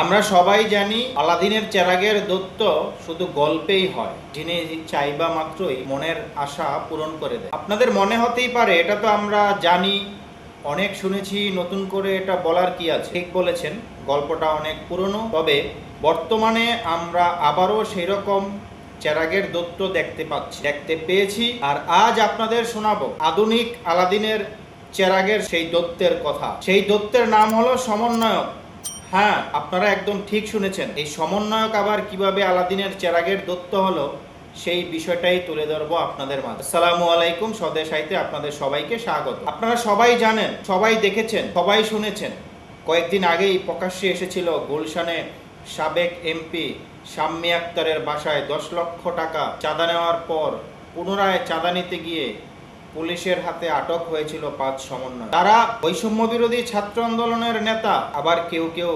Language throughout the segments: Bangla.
আমরা সবাই জানি আলাদিনের চেরাগের দত্ত শুধু গল্পেই হয়, যিনি চাইবা মাত্রই মনের আশা পূরণ করে দেয়। আপনাদের মনে হতেই পারে, এটা তো আমরা জানি, অনেক শুনেছি, নতুন করে এটা বলার কি আছে? ঠিক বলেছেন, গল্পটা অনেক পুরনো, তবে বর্তমানে আমরা আবারও সেই রকম চেরাগের দত্ত দেখতে পাচ্ছি, দেখতে পেয়েছি, আর আজ আপনাদের শোনাবো আধুনিক আলাদিনের চেরাগের সেই দত্তের কথা। সেই দত্তের নাম হলো সমন্বয়ক হ্যাঁ আপনারা একদম ঠিক শুনেছেন। এই সমন্বয়ক আবার কীভাবে আলাদিনের চেরাগের দত্ত হলো, সেই বিষয়টাই তুলে ধরবো আপনাদের মাঝে। আসসালামু আলাইকুম, স্বদেশ আইতে আপনাদের সবাইকে স্বাগত। আপনারা সবাই জানেন, সবাই দেখেছেন, সবাই শুনেছেন, কয়েকদিন আগেই প্রকাশ্যে এসেছিল গুলশানে সাবেক এমপি শাম্মী আক্তারের বাসায় দশ লক্ষ টাকা চাঁদা নেওয়ার পর পুনরায় চাঁদা নিতে গিয়ে পুলিশের হাতে আটক হয়েছিল পাঁচ সমন্বয় তারা বৈষম্য বিরোধী ছাত্র আন্দোলনের নেতা, আবার কেউ কেউ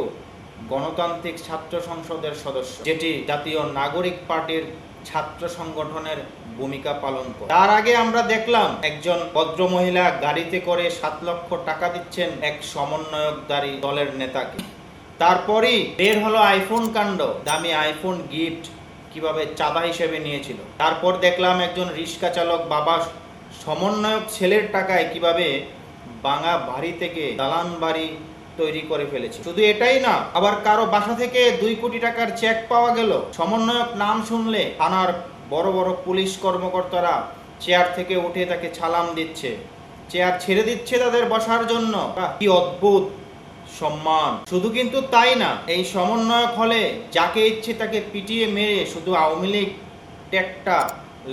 গণতান্ত্রিক ছাত্র সংসদের সদস্য, যেটি জাতীয় নাগরিক পার্টির ছাত্র সংগঠনের ভূমিকা পালন করে। তার আগে আমরা দেখলাম, একজন ভদ্র মহিলা গাড়িতে করে সাত লক্ষ টাকা দিচ্ছেন এক সমন্বয়কদারী দলের নেতাকে। তারপরই বের হলো আইফোন কাণ্ড, দামি আইফোন গিফট কীভাবে চাঁদা হিসেবে নিয়েছিল। তারপর দেখলাম একজন রিক্সা চালক বাবা সমন্বয়ক ছেলের টাকায় কীভাবে বাঙা বাড়ি থেকে দালান বাড়ি তৈরি করে ফেলেছে। শুধু এটাই না, আবার কারও বাসা থেকে দুই কোটি টাকার চেক পাওয়া গেল। সমন্বয়ক নাম শুনলে থানার বড় বড় পুলিশ কর্মকর্তারা চেয়ার থেকে উঠে তাকে ছালাম দিচ্ছে। চেয়ার ছেড়ে দিচ্ছে তাদের বসার জন্য। কি অদ্ভুত সম্মান। শুধু কিন্তু তাই না, এই সমন্বয়ক হলে যাকে ইচ্ছে তাকে পিটিয়ে মেরে শুধু আওয়ামী লীগ ট্যাগটা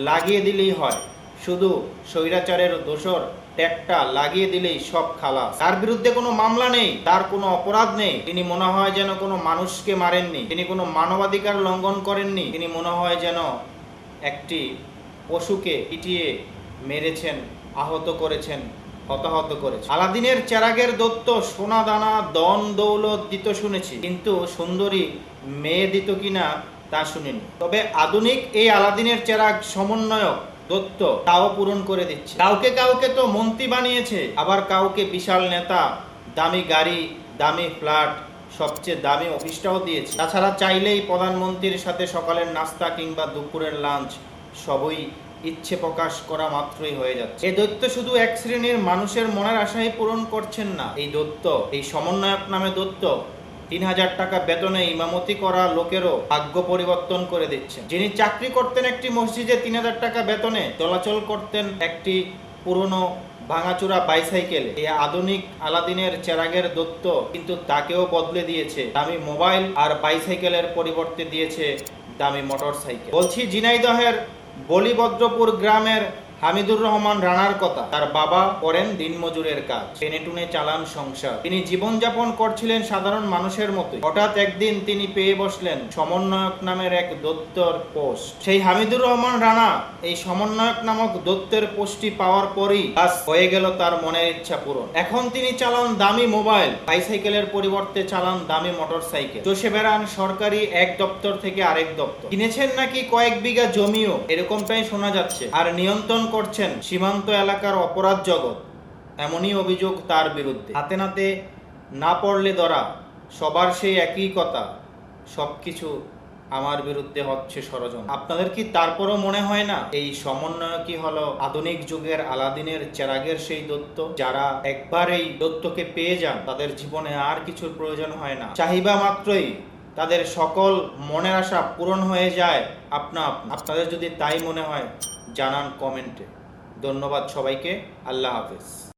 লাগিয়ে দিলেই হয়। শুধু স্বৈরাচারের দোষর ট্যাগটা লাগিয়ে দিলেই সব খালাস। তার বিরুদ্ধে কোনো মামলা নেই, তার কোনো অপরাধ নেই। তিনি মনে হয় যেন কোনো মানুষকে মারেননি। তিনি কোনো মানবাধিকার লঙ্ঘন করেননি। তিনি মনে হয় যেন একটি পশুকে পিটিয়ে মেরেছেন, আহত করেছেন, হতাহত করেছে আলাদিনের চেরাগের দত্ত সোনা দানা, দন, দৌলত দিত শুনেছি। কিন্তু সুন্দরী মেয়ে দিত কিনা তা শুনিনি। তবে আধুনিক এই আলাদিনের চেরাগ সমন্বয়ক দত্ত তাও পূরণ করে দিচ্ছে। কাউকে কাউকে তো মন্ত্রী বানিয়েছে, আবার কাউকে বিশাল নেতা, দামি গাড়ি, দামি ফ্ল্যাট, সবচেয়ে দামি অফিসটাও দিয়েছে। তাছাড়া চাইলেই প্রধানমন্ত্রীর সাথে সকালের নাস্তা কিংবা দুপুরের লাঞ্চ সবই ইচ্ছে প্রকাশ করা মাত্রই হয়ে যাচ্ছে। এই দৈত্য শুধু এক শ্রেণির মানুষের মনের আশাই পূরণ করছেন না। এই দত্ত এই সমন্বয়ক নামে দত্ত তিন হাজার টাকা বেতনে ইমামতি করা লোকেরও ভাগ্য পরিবর্তন করে দিচ্ছেন যিনি চাকরি করতেন একটি মসজিদে তিন হাজার টাকা বেতনে, চলাচল করতেন একটি পুরনো ভাঙাচুরা বাইসাইকেল। এই আধুনিক আলাদিনের চেরাগের দত্ত কিন্তু তাকেও বদলে দিয়েছে। দামি মোবাইল আর বাইসাইকেলের পরিবর্তে দিয়েছে দামি মোটর সাইকেল বলছি, ঝিনাইদহের বলিভদ্রপুর গ্রামের হামিদুর রহমান রানার কথা। তার বাবা করেন দিনমজুরের কাজ। টেনে টুনে চালান সংসার। তিনি জীবনযাপন করছিলেন সাধারণ মানুষের মতোই। হঠাৎ একদিন তিনি পেয়ে বসলেন সমন্বয়ক নামের এক দত্তর পোস্ট। সেই হামিদুর রহমান রানা এই সমন্বয়ক নামক দত্তের পোস্টটি পাওয়ার পরই বাস হয়ে গেল তার মনের ইচ্ছা পূরণ। এখন তিনি চালান দামি মোবাইল। বাইসাইকেলের পরিবর্তে চালান দামি মোটর সাইকেল চষে বেড়ান সরকারি এক দপ্তর থেকে আরেক দপ্তর। কিনেছেন নাকি কয়েক বিঘা জমিও? এরকমটাই শোনা যাচ্ছে। আর নিয়ন্ত্রণ করছেন সীমান্ত এলাকার অপরাধ জগৎ, এমনই অভিযোগ তার বিরুদ্ধে। হাতে নাতে না পড়লে ধরা, সবার সেই একই কথা, সবকিছু আমার বিরুদ্ধে হচ্ছে ষড়যন্ত্র। আপনাদের কি তারপরও মনে হয় না এই সমন্বয় সমন্বয়কই হলো আধুনিক যুগের আলাদিনের চেরাগের সেই দত্ত যারা একবার এই দত্তকে পেয়ে যান, তাদের জীবনে আর কিছুর প্রয়োজন হয় না। চাহিবা মাত্রই তাদের সকল মনের আশা পূরণ হয়ে যায় আপনা। আপনাদের যদি তাই মনে হয় জানান কমেন্টে। ধন্যবাদ সবাইকে। আল্লাহ হাফেজ।